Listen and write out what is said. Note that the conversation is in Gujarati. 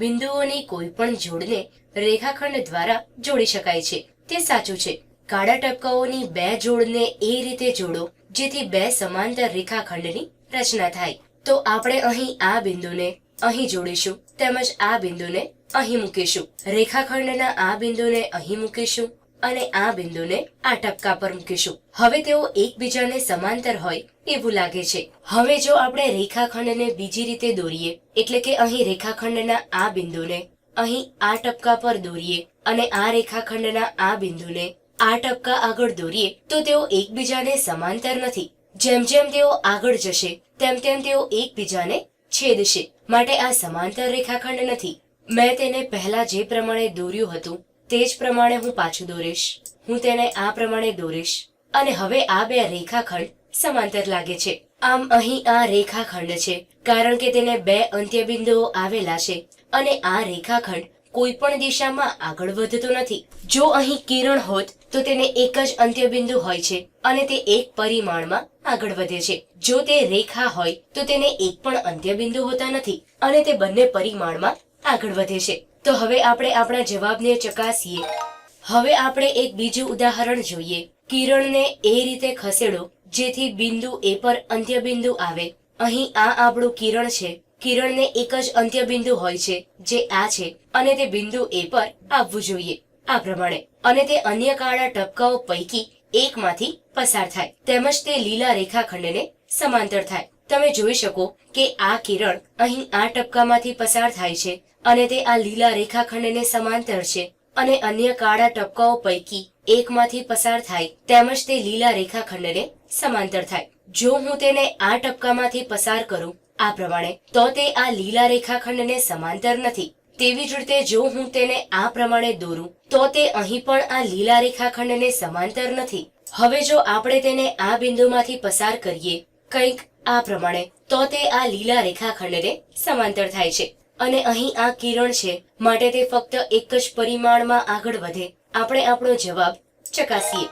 બિંદુઓની કોઈ પણ જોડને રેખાખંડ દ્વારા જોડી શકાય છે. તે સાચું છે. કાળા ટપકાઓની બે જોડને એ રીતે જોડો, જેથી બે સમાંતર રેખાખંડની રચના થાય. તો આપણે અહીં આ બિંદુને અહીં જોડીશું, તેમજ આ બિંદુને અહીં મૂકીશું. રેખાખંડના આ બિંદુને અહીં મૂકીશું. અને આ બિંદુને આ ટપકા પર મૂકીશું. હવે તેઓ એકબીજાને સમાંતર હોય એવું લાગે છે. હવે જો આપણે રેખાખંડને બીજી રીતે દોરીએ, એટલે કે અહીં રેખાખંડના આ બિંદુને, અહીં આ ટપકા પર દોરીએ અને આ રેખાખંડના આ બિંદુને આ ટપકા આગળ દોરીએ, તો તેઓ એકબીજાને સમાંતર નથી. જેમ જેમ તેઓ આગળ જશે, તેમ તેમ તેઓ એકબીજાને છેદશે. માટે આ સમાંતર રેખાખંડ નથી. મેં તેને પહેલા જે પ્રમાણે દોર્યું હતું તે જ પ્રમાણે હું પાછું દોરીશ. હું તેને આ પ્રમાણે દોરીશ. અને હવે આ બે રેખાખંડ સમાંતર લાગે છે. આમ અહીં આ રેખાખંડ છે, કારણ કે તેને બે અંત્યબિંદુઓ આવેલા છે અને આ રેખાખંડ કોઈ પણ દિશામાં આગળ વધતો નથી. જો અહીં કિરણ હોત, તો તેને એક જ અંત્યબિંદુ હોય છે અને તે એક પરિમાણમાં આગળ વધે છે. જો તે રેખા હોય, તો તેને એક પણ અંત્યબિંદુ હોતા નથી અને તે બંને પરિમાણમાં આગળ વધે છે. તો હવે આપણે આપણા જવાબને ચકાસીએ. હવે આપણે એક બીજું ઉદાહરણ જોઈએ. કિરણને એ રીતે ખસેડો, જેથી બિંદુ એ પર અંત્યબિંદુ આવે. અહીં આ આપણું કિરણ છે. કિરણને એક જ અંત્યબિંદુ હોય છે, જે આ છે, અને તે બિંદુ એ પર આવવું જોઈએ. આ પ્રમાણે. અને તે અન્ય કાળા ટપકાઓ પૈકી એકમાંથી પસાર થાય. તેમજ તે લીલા રેખાખંડને સમાંતર થાય. તમે જોઈ શકો કે આ કિરણ અહીં આ ટપકામાંથી પસાર થાય છે અને તે આ લીલા રેખાખંડને સમાંતર છે અને અન્ય કાળા ટપકાઓ પૈકી એકમાંથી પસાર થાય તેમજ તે લીલા રેખાખંડને સમાંતર થાય. જો હું તેને આ ટપકામાંથી પસાર કરું આ પ્રમાણે, તો તે આ લીલા રેખાખંડને સમાંતર નથી. તેવી જ રીતે જો હું તેને આ પ્રમાણે દોરું, તો તે અહીં પણ આ લીલા રેખાખંડને સમાંતર નથી. હવે જો આપણે તેને આ બિંદુમાંથી પસાર કરીએ, કંઈક આ પ્રમાણે તો તે આ લીલા રેખાખંડને સમાંતર થાય છે. અને અહીં આ કિરણ છે, માટે તે ફક્ત એક જ પરિમાણમાં આગળ વધે. આપણે આપણો જવાબ ચકાસીએ.